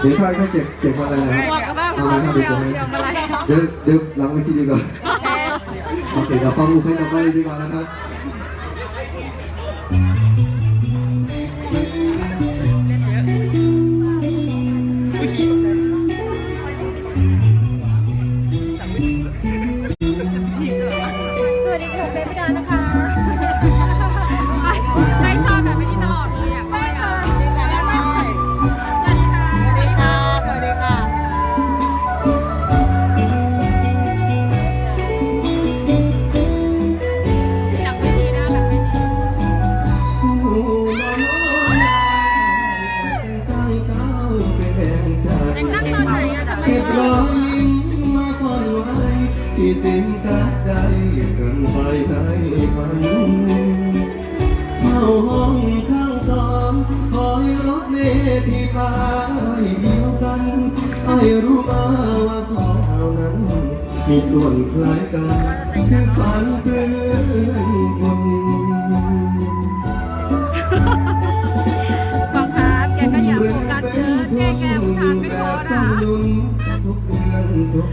เดี๋ยวถ้าถ้าเจ็บเจ็บวันอะไรนะบวกกับว่าเอาพร้อละมครับเดีเดี๋ยยววเดียวอะไรเดี๋ยวเดี๋ยวหลังเวทีดีกว่าโอเคเดี๋ยวฟังอุเพนเอาไปดีกว่านะครับ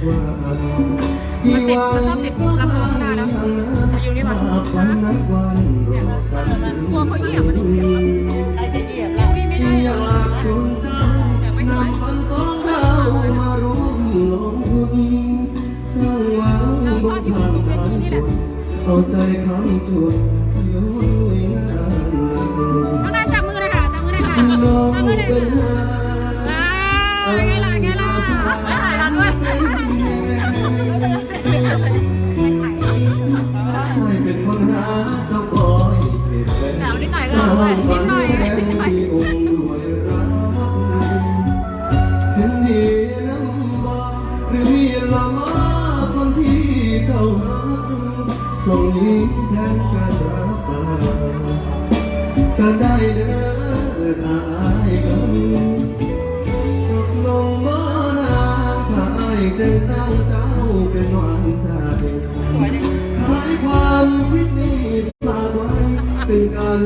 อนทุกวัน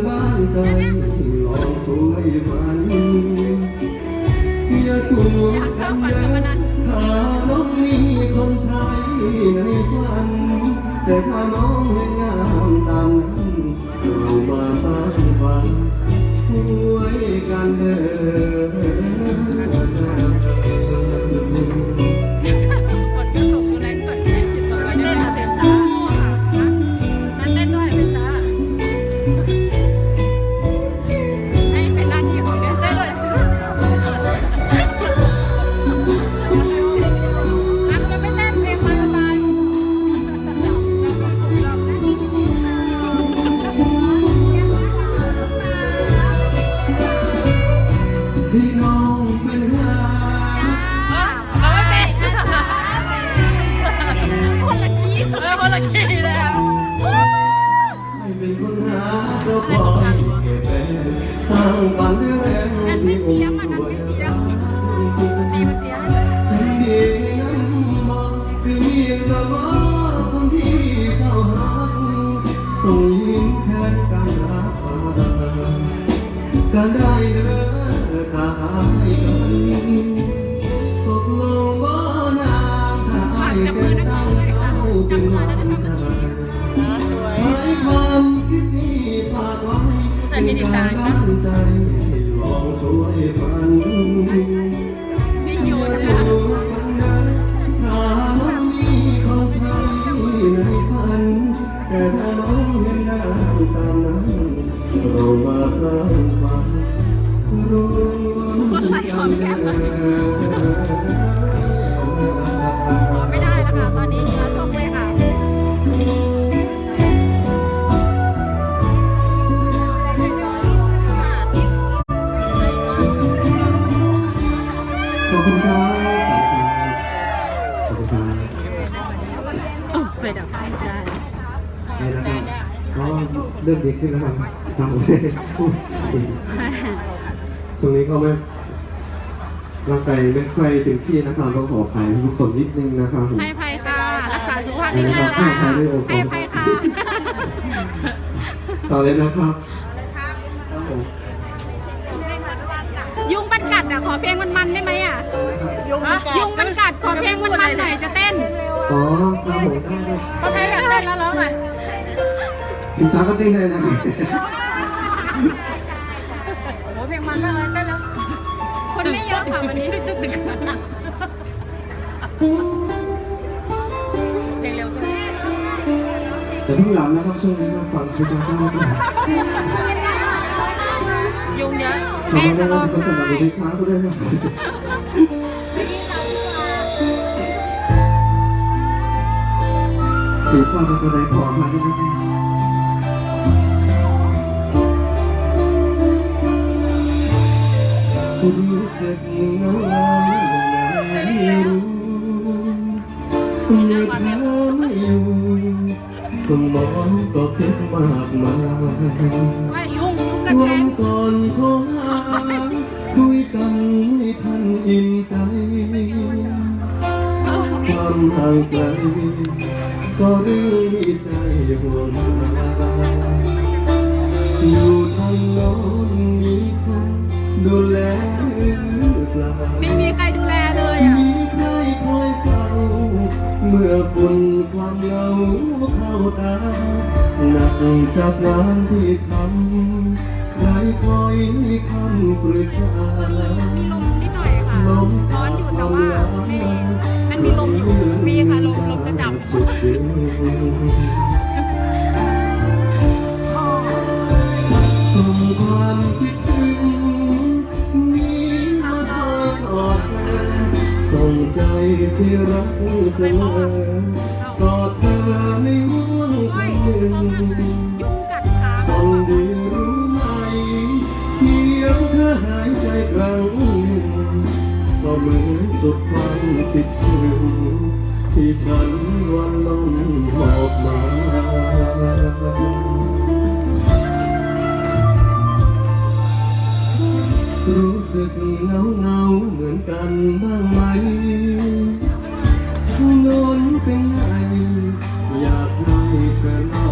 บ้านใจลองช่วยมันอย่าตัวกันเด้อถ้าน้องมีคนใช้ในฝัน แต่ถ้าน้องเห็นงามตามนั้นเรามาสร้างฝันช่วยกันเด้อคน ส่งยิ้มแทนการรับฟังก็ได้เด้อถ้าให้กันตกลงบ่านาถ้าให้แต่ตั้งเจ้าเป็นหวานใจสวยให้ความคิดนี้ฝากไว้เป็นการบ้านใจลองช่วยฝันนี่โยนอนะาสร้างความร่วมกันเดินไดีขึ้นแล้วครับทำช่วงนี้ก็ไม่ร่างกายไม่ค่อยเต็มที่นะครับต้องขออภัยทุกคนนิดนึงนะครับผมให้ภัยค่ะ รักษาสุขภาพดีๆจ้าให้ภัยค่ะ ต่อเลยนะครับครับผมยุงปันกัดอะขอเพลงมันๆได้ไหมอะยุงมันกัดยุงมันกัดขอเพลงมันๆหน่อยจะเต้นอ๋อครับผมได้ครับพอใครอยากเต้นแล้วร้องหน่อย คุณช้าก็เต้นได้นะโอ้เพลงมันมากเลยเต้นแล้ว คนไม่เยอะค่ะวันนี้เพลงเร็วขึ้นแต่เพิ่งหลับนะครับช่วงนี้ครับฟังคุณช้าๆนะครับยุงเยอะขอบแม่คุณจะนะคร้รัอบงเป็นคนแต่งไห้เพลงช้าซะด้วยครับสีฟ้าเป็นอะไรขอมาด้วยน รู้สึกเหงาไม่รู้เมื่อเธอไม่อยู่สมองก็คิดมากมายว่ายุงยุงกัดวัแทนงก่อนโทรหาคุยกันให้ท่านอิ่มใจความห่างไกลก็เรื่องที่ใจห่วงอยู่ทางโน้นมีคน ดูแลหรือเปล่าไม่มีใครดูแลเลยอะ มีใครคอยเฝ้าเมื่อฝุ่นความเหงาเข้าตาหนักจากงานที่ทำใครคอยให้คำปรึกษามีลมนิดหน่อยค่ะลมร้อนอยู่แต่ว่าไม่มันมีลมอยู่มีค่ะลมลมกระจับสุดเดืส่งความคิดถึง ใจที่รักเสมอกอดเธอไม่ห่วงคโอ้ยนหนึ่งยุงกัดขาต้องดีรู้ไหมเพียงแค่หายใจครั้งหนึ่งก็เหมือนสุดความคิดถึงที่ฉันวันลมหอบมารู้ สึกเหงาเงาๆเหมือนกันบ้างไหมโนนเป็นไงอยากให้เธอเล่า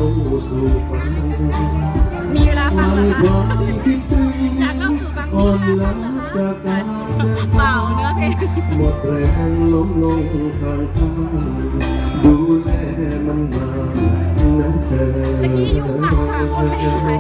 สู่ฟังมีเวลาฟัวังนเหรอคคะวามคิดถึงอยากเล่าสู่ฟังอ่อนมีล้าค่ะจากการเดินเปล่าทางเนื้อเพลงหมดแรงล้มลงข้างทางดูแลมันมานะเธอเมื่อกี้ยุงกัดค่ะคนไม่ใคร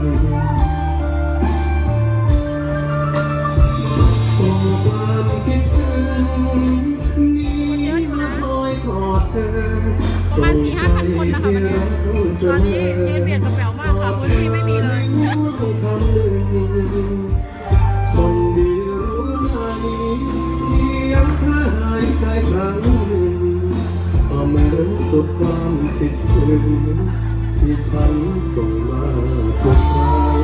ประมาณสี่ห้าพันคนนะคะวันนี้ตอนนี้ยืนเบียดกับแป๋วมากค่ะพื้นที่ไม่มีเลยคนดีรู้ไหมเพียงแค่หายใจครั้งหนึ่งก็เหมือนสุดความคิดถึง ที่ฉันส่งมาทุกครั้ง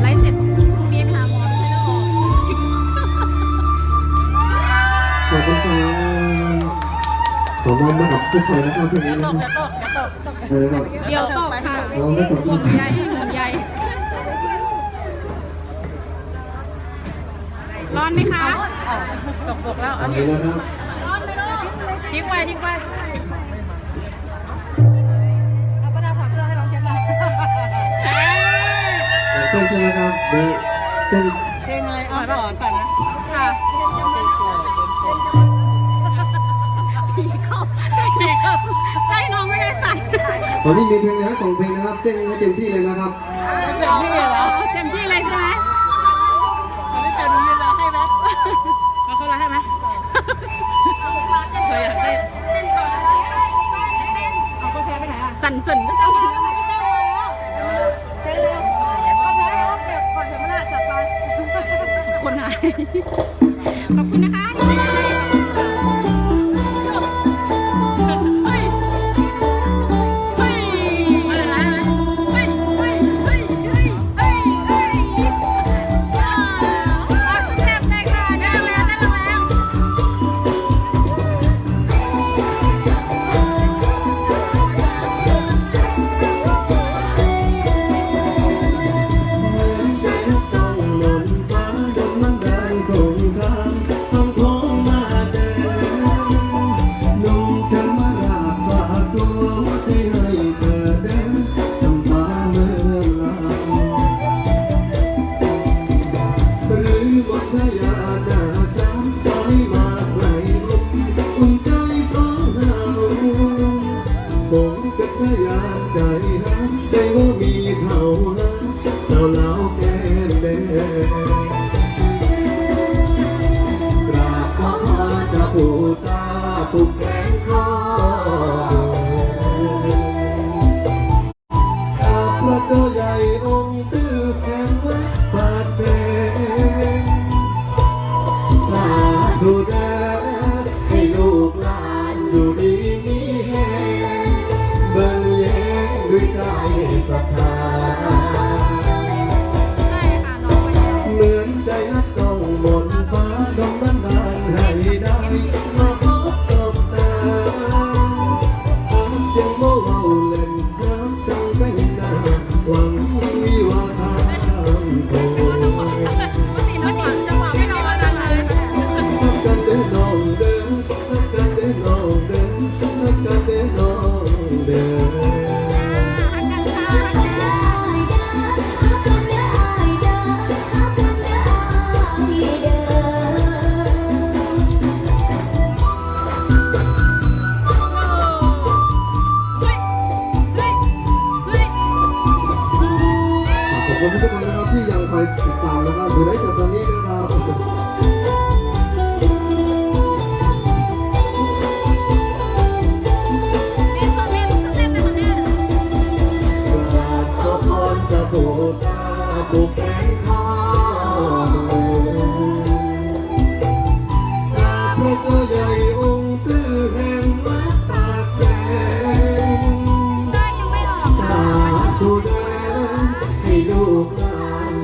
ไลฟ์เสร็จพรุ่งนี้ไปหาหมอไม่ใช่หรอขอบคุณครับขอมอบให้กับทุกคนนะครับที่อย่านี้ตนะกคอรับย่าตกอย่าตกเลยครับเดี๋ยวตกค่ะเราไม่ตกห่วงใยห่วงใยร้อนไหมคะตกตกแล้วอัเอานเนี่นี้ยนะครับทิ้งไว้ทิ้งไว้ ต้นใช่ไหมครับเดี๋ยวเต้นเพลงไรอาก่อนป่นะค่ะผีเข้าผีเข้าใช่น้องไม่ได้ใส่ตอนนี้มีเพลงนะครับสองเพลงนะครับเต้นให้เต็มที่เลยนะครับเต็มที่เหรอเต็มที่เลยใช่ไหมเขาไม่เป็นยืนรอให้ไหมเขาเขาละให้ไหมเคออยากเต้นเต้นก่อากาแฟไปไหนอะสั่นๆก็จะ คนหาย ขอบคุณนะคะ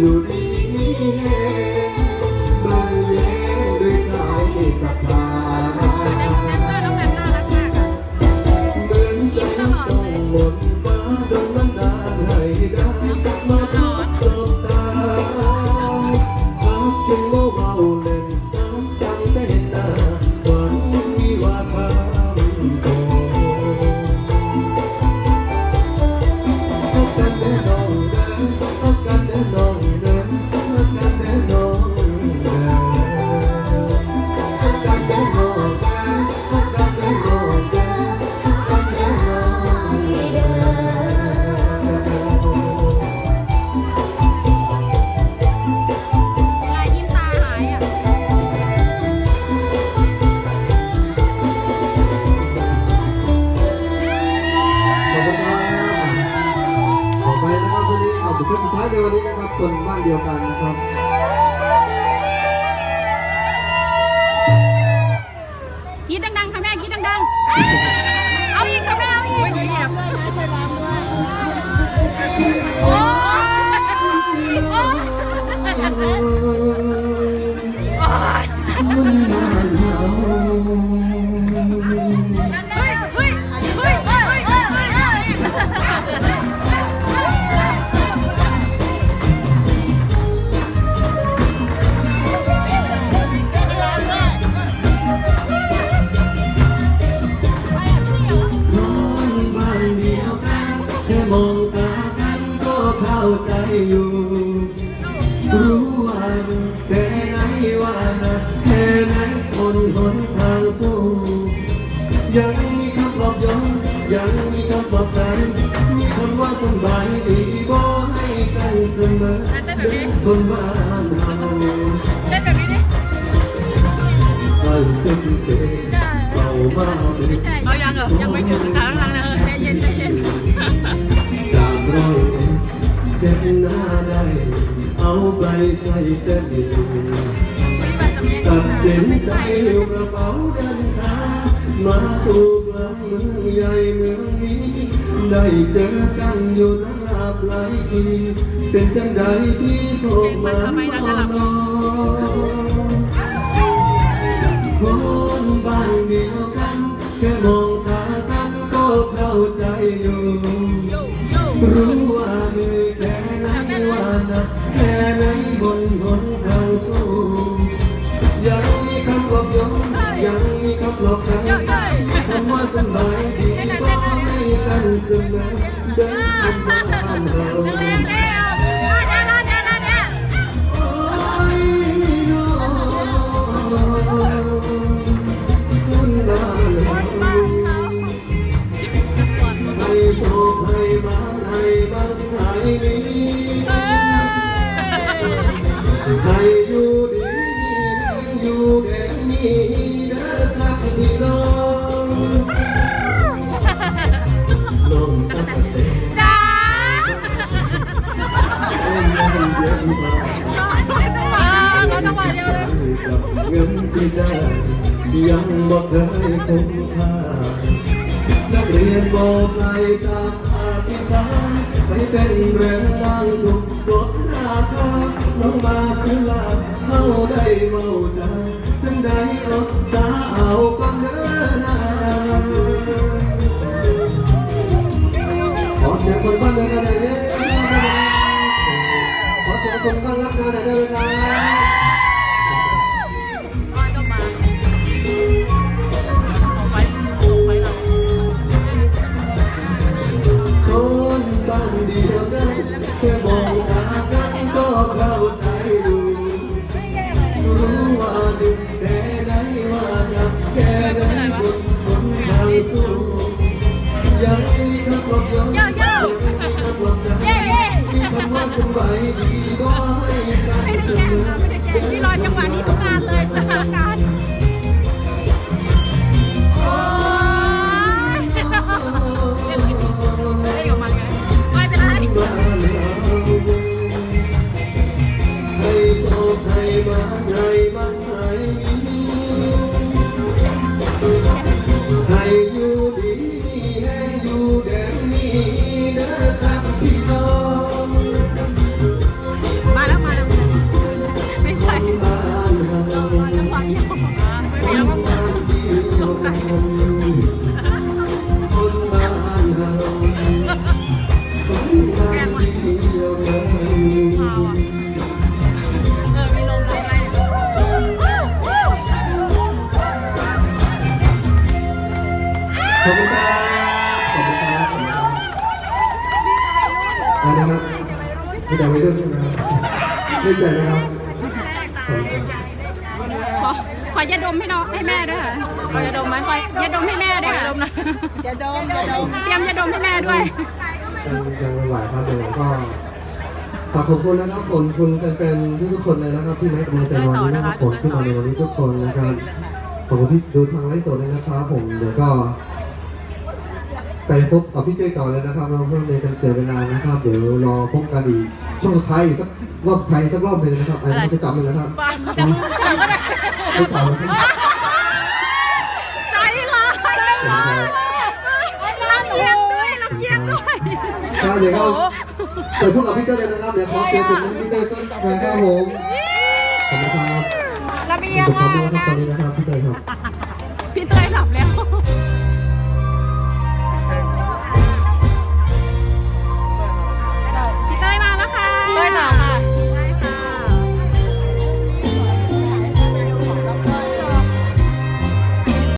อยู่ดี มอเบนบ้านเฮาเต้นแบบนี้ดิไอ้เตะไม่ใช่เอายังเหรอยังไม่ถึงทางทางนะใจเย็นใจเย็นสามร้อเต้นหน้าได้เอาไปใส่เต้นตัดสินใจกระเป๋าเดินทางมาสู่กลางเมืองใหญ่เมืองนี้ ได้เจอกันอยู่ทั้งหลายปี เป็นจังใดที่โศกมาพอนคนบ้านเดียวกัน แค่มองตากันก็เข้าใจอยู่ รู้ว่าเหนื่อยแค่ไหนว่าหนักแค่ไหนบนหนทางสู้ยังมีคำปลอบโยนยังมีคำปลอบใจคำว่าสบายดีก็ให้กันเสมอเดินทางบ้า ที่ได้ยังบ่เคยคุ้มค่านักเรียนบอกไกลจากภาคอีสานไปเป็นแรงงานถูกลดราคาน้องมาซื้อลาเข้าได้เมาใจจังได้อดตาเอาก็เนื้อนาขอเสียงคนบ้านเลยกันหน่อยขอเสียงคนบ้านรักกันหน่อยได้ไหมครับ ขอบคุณครับขอบคุณครับอบคุณครับอะไรนะครับไม่แต่ไม่รุ่นใช่ไหมครับไม่ใช่นะครับขอบคุณครับขอขอยาดมให้น้องให้แม่ด้วยค่ะขอยาดมไหมขอยาดมให้แม่ด้วยยาค่ะดมนะยาดมยาดมเตรียมยาดมให้แม่ด้วยยังยังไม่ไหวครับเดี๋ยวก็ฝากขอบคุณนะครับขอบคุณแฟนๆทุกคนเลยนะครับที่ให้กำลังใจวันนี้นะครับผมที่มาในวันนี้ทุกคนนะครับขอบคุณที่ดูทางไลฟ์สดเลยนะครับ ผมเดี๋ยวก็ ไปพบกับพี่เป้ก่อนเลยนะครับ เราเพื่อไม่ให้กันเสียเวลานะครับ เดี๋ยวรอพบกันอีกช่วงสุดท้ายอีกสักรอบไทายสักรอบหนึ่งนะครับไอ้น้องจะจำเลยนะครับบ้าจะมึงจับก็ได้ไม่จำเลยครับใจร้ายใจร้ายลำเอียงด้วยลำเอียงด้วยก็เดี๋ยวก็เปิดพบกับพี่เต้เลยนะครับเดี๋ยวขอเสียงปรบมือให้พี่เต้สักหน่อยครับผมขอบคุณครับระเบียงขอบคุณครับตอนนะครับพี่เต้ครับ Bueno.